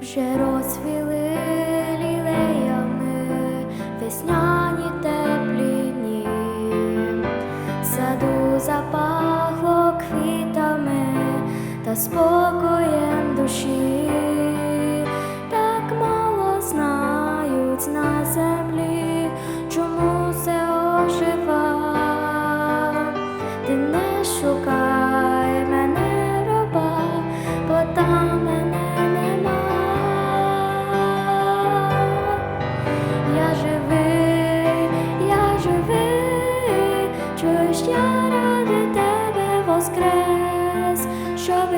вже розвіли лілеями весняні теплі дні, саду запахло квітами та спокоєм душі.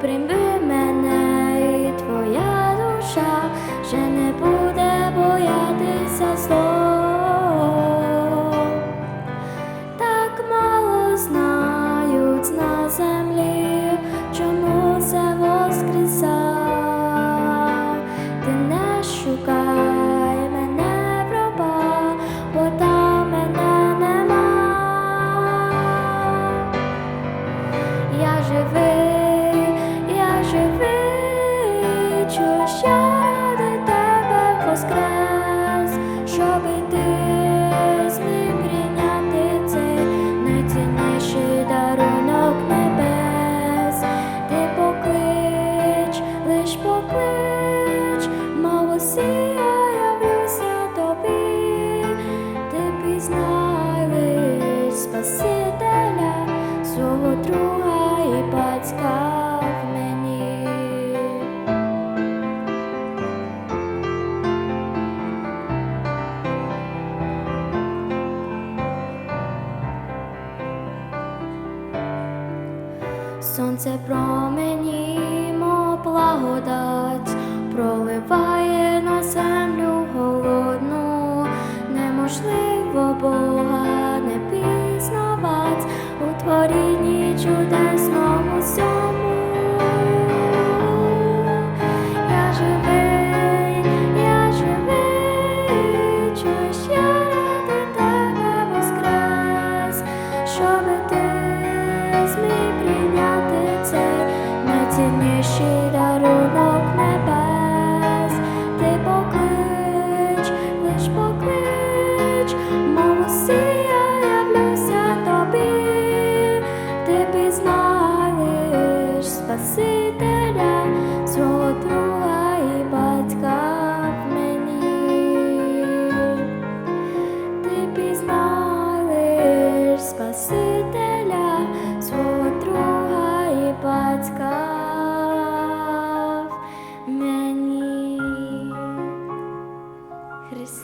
Прийми мене. хочу ще ради тебе воскрес. сонце променімо благодать, проливає на землю голодну, неможливо. Бо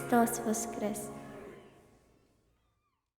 Christos vos crescit.